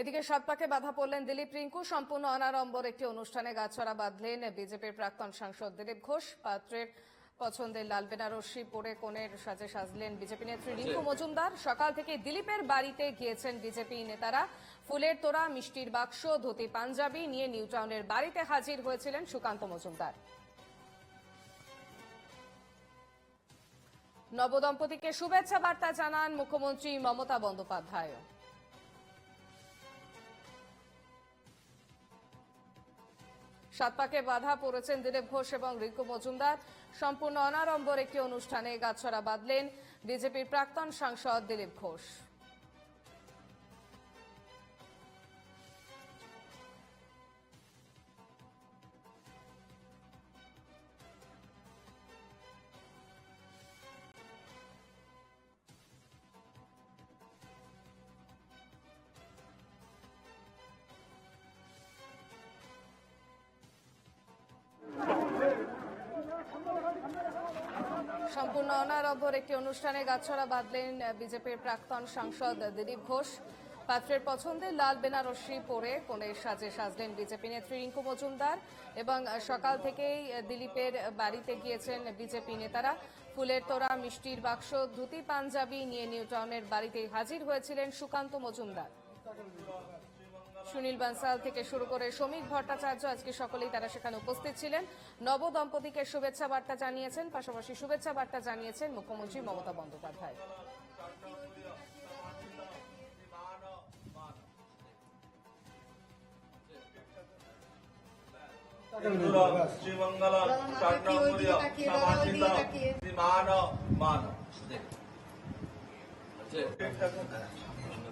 এদিকে সৎপাকে বাধা পড়লেন দিলীপ রিঙ্কু। সম্পূর্ণ অনারম্বর একটি অনুষ্ঠানে গাছড়া বাঁধলেন বিজেপির প্রাক্তন সাংসদ দিলীপ ঘোষ। পাত্রের পছন্দের লাল বেনারসি পরে কোণের সাজে সাজলেন বিজেপি নেত্রী রিঙ্কু মজুমদার। সকাল থেকে দিলীপের বাড়িতে গিয়েছেন বিজেপি নেতারা। ফুলের তোড়া মিষ্টির বাক্স ধুতি পাঞ্জাবি নিয়ে নিউ টাউনের বাড়িতে হাজির হয়েছিলেন সুকান্ত মজুমদার। নবদম্পতিকে শুভেচ্ছা বার্তা জানান মুখ্যমন্ত্রী মমতা বন্দ্যোপাধ্যায় সাতপাকে বাধা পড়েছেন দিলীপ ঘোষ এবং রিঙ্কু মজুমদার। সম্পূর্ণ অনারম্বর একটি অনুষ্ঠানে গাছড়া বাঁধলেন বিজেপির প্রাক্তন সাংসদ দিলীপ ঘোষ সম্পূর্ণ অনারম্বর একটি অনুষ্ঠানে গাছড়া বাঁধলেন বিজেপির প্রাক্তন সাংসদ দিলীপ ঘোষ। পাত্রের পছন্দের লাল বেনারসি পরে কোণের সাজে সাজলেন বিজেপি নেত্রী রিঙ্কু মজুমদার এবং সকাল থেকেই দিলীপের বাড়িতে গিয়েছেন বিজেপি নেতারা। ফুলের তোড়া, মিষ্টির বাক্স, ধুতি, পাঞ্জাবি নিয়ে নিউ টাউনের বাড়িতে হাজির হয়েছিলেন সুকান্ত মজুমদার। সুনীল বানসাল থেকে শুরু করে শ্রমিক ভট্টাচার্য আজকে সকলেই তারা সেখানে উপস্থিত ছিলেন নব দম্পতিকে শুভেচ্ছা বার্তা জানিয়েছেন পাশাপাশি শুভেচ্ছা বার্তা জানিয়েছেন মুখ্যমন্ত্রী মমতা বন্দ্যোপাধ্যায় শ্রীমঙ্গল স্বর্ণমূল্য সমাচিত শ্রীমান মান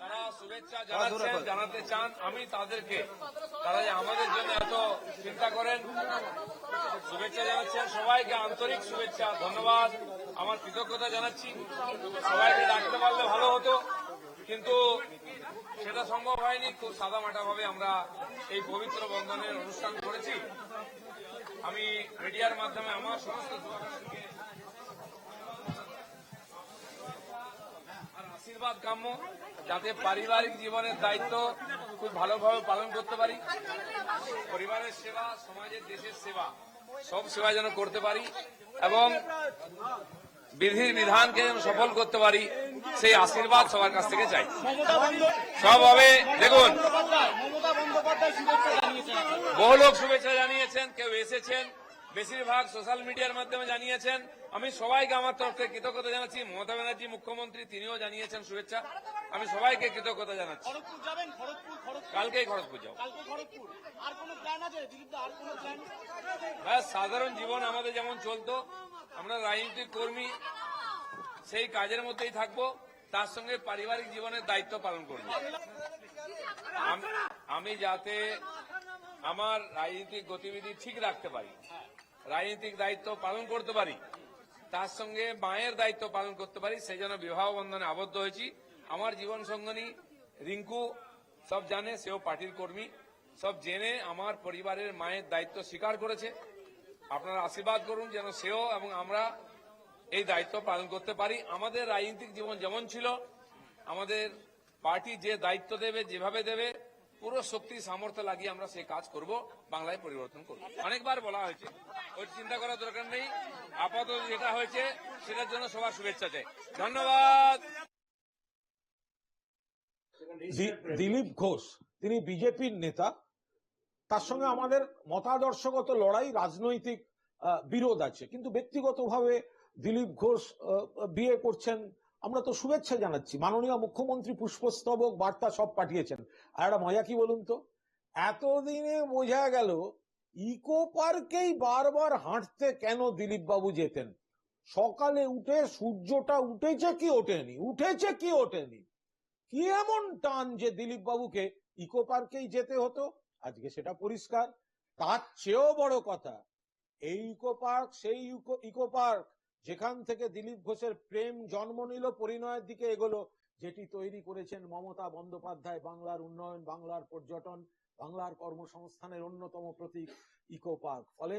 তারা শুভেচ্ছা জানাতে চান আমি তাদেরকে। তারা যে আমাদের জন্য এত চিন্তা করেন, শুভেচ্ছা জানাচ্ছেন। সবাইকে আন্তরিক শুভেচ্ছা, ধন্যবাদ। আমার কৃতজ্ঞতা জানাচ্ছি। সবাইকে ডাকতে পারলে ভালো হতো, কিন্তু সেটা সম্ভব হয়নি। খুব সাদামাটা ভাবে আমরা এই পবিত্র বন্ধনের অনুষ্ঠান করেছি। আমি মিডিয়ার মাধ্যমে আমার সমস্ত আশীর্বাদ কাম্য, যাতে পারিবারিক জীবনের দায়িত্ব খুব ভালোভাবে পালন করতে পারি। পরিবারের সেবা, সমাজের দেশের সেবা, সব সেবা যেন করতে পারি এবং বিধির বিধানকে যেন সফল করতে পারি, সেই আশীর্বাদ সবার কাছ থেকে চাই। সবভাবে দেখুন, বহু লোক শুভেচ্ছা জানিয়েছেন, কেউ এসেছেন। বেশিরভাগ সোশ্যাল মিডিয়ার মাধ্যমে জানিয়েছেন। আমি সবাইকে আমার তরফ থেকে কৃতজ্ঞতা জানাচ্ছি। মমতা ব্যানার্জি মুখ্যমন্ত্রী তিনিও জানিয়েছেন শুভেচ্ছা। আমি সবাইকে কৃতজ্ঞতা জানাচ্ছি। কালকেই খড়গপুর যাও ব্যাস সাধারণ জীবন আমাদের যেমন চলতো আমরা রাজনৈতিক কর্মী সেই কাজের মধ্যেই থাকব। তার সঙ্গে পারিবারিক জীবনের দায়িত্ব পালন করব। আমি যাতে আমার রাজনৈতিক গতিবিধি ঠিক রাখতে পারি। রাজনৈতিক দায়িত্ব পালন করতে পারি, তার সঙ্গে মায়ের দায়িত্ব পালন করতে পারি, সেই জন্য বিবাহ বন্ধনে আবদ্ধ হয়েছি। আমার জীবন সঙ্গনী রিঙ্কু, সব জানে, সেও পার্টির কর্মী। সব জেনে আমার পরিবারের মায়ের দায়িত্ব স্বীকার করেছে। আপনারা আশীর্বাদ করুন যেন সেও এবং আমরা এই দায়িত্ব পালন করতে পারি। আমাদের রাজনৈতিক জীবন যেমন ছিল, আমাদের পার্টি যে দায়িত্ব দেবে, যেভাবে দেবে পুরো শক্তি, সামর্থ্য লাগিয়ে আমরা সেই কাজ করব, বাংলায় পরিবর্তন করব। অনেকবার বলা হয়েছে ওই চিন্তা করার দরকার নেই। আপাতত যেটা হয়েছে, সেটার জন্য সবার শুভেচ্ছা চাই। ধন্যবাদ। দিলীপ ঘোষ, তিনি বিজেপির নেতা। তার সঙ্গে আমাদের মতাদর্শগত লড়াই রাজনৈতিক বিরোধ আছে। কিন্তু ব্যক্তিগতভাবে দিলীপ ঘোষ বিয়ে করছেন আমরা তো শুভেচ্ছা জানাচ্ছি। মাননীয় মুখ্যমন্ত্রী পুষ্পস্তবক বার্তা সব পাঠিয়েছেন। আর একটা মজা কি বলুন তো? এতদিনে বোঝা গেল, ইকো পার্কেই বারবার হাঁটতে কেন দিলীপ বাবু যেতেন? সকালে উঠে সূর্যটা উঠেছে কি ওঠেনি? উঠেছে কি ওঠেনি? কি এমন টান যে দিলীপ বাবুকে ইকো পার্কেই যেতে হতো? আজকে সেটা পরিষ্কার। তার চেয়েও বড় কথা, এই ইকো পার্ক, সেই ইকো পার্ক যেখান থেকে দিলীপ ঘোষের প্রেম জন্ম নিল, পরিণয়ের দিকে এগোলো, যেটি তৈরি করেছেন মমতা বন্দ্যোপাধ্যায়, বাংলার উন্নয়ন, বাংলার পর্যটন, বাংলার কর্মসংস্থানের অন্যতম প্রতীক ইকো পার্ক। ফলে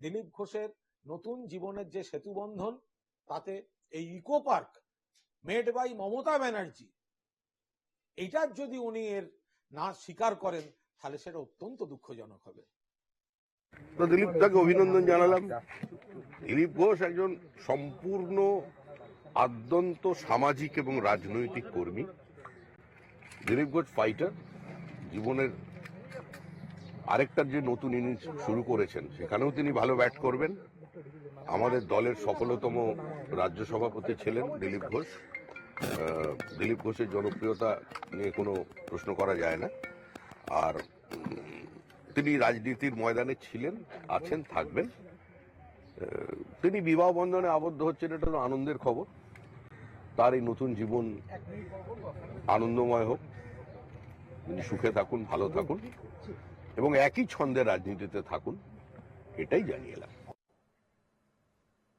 দিলীপ ঘোষের নতুন জীবনের যে সেতু বন্ধন, তাতে এই eco park made by Mamata Banerjee এইটার যদি উনি এর না স্বীকার করেন, তাহলে সেটা অত্যন্ত দুঃখজনক হবে। দিলীপ দাকে অভিনন্দন জানালাম। দিলীপ ঘোষ একজন সম্পূর্ণ আদ্যন্ত সামাজিক এবং রাজনৈতিক কর্মী। দিলীপ ঘোষ ফাইটার জীবনের আরেকটার যে নতুন ইনিংস শুরু করেছেন, সেখানেও তিনি ভালো ব্যাট করবেন। আমাদের দলের সফলতম রাজ্য সভাপতি ছিলেন দিলীপ ঘোষ। দিলীপ ঘোষের জনপ্রিয়তা নিয়ে কোনো প্রশ্ন করা যায় না। আর তিনি রাজনীতির ময়দানে ছিলেন, আছেন, থাকবেন। তিনি বিবাহ বন্ধনে আবদ্ধ হচ্ছেন, এটা তো আনন্দের খবর। তার এই নতুন জীবন আনন্দময় হোক। তিনি সুখে থাকুন, ভালো থাকুন এবং একই ছন্দে রাজনীতিতে থাকুন, এটাই জানিয়ে এলাম।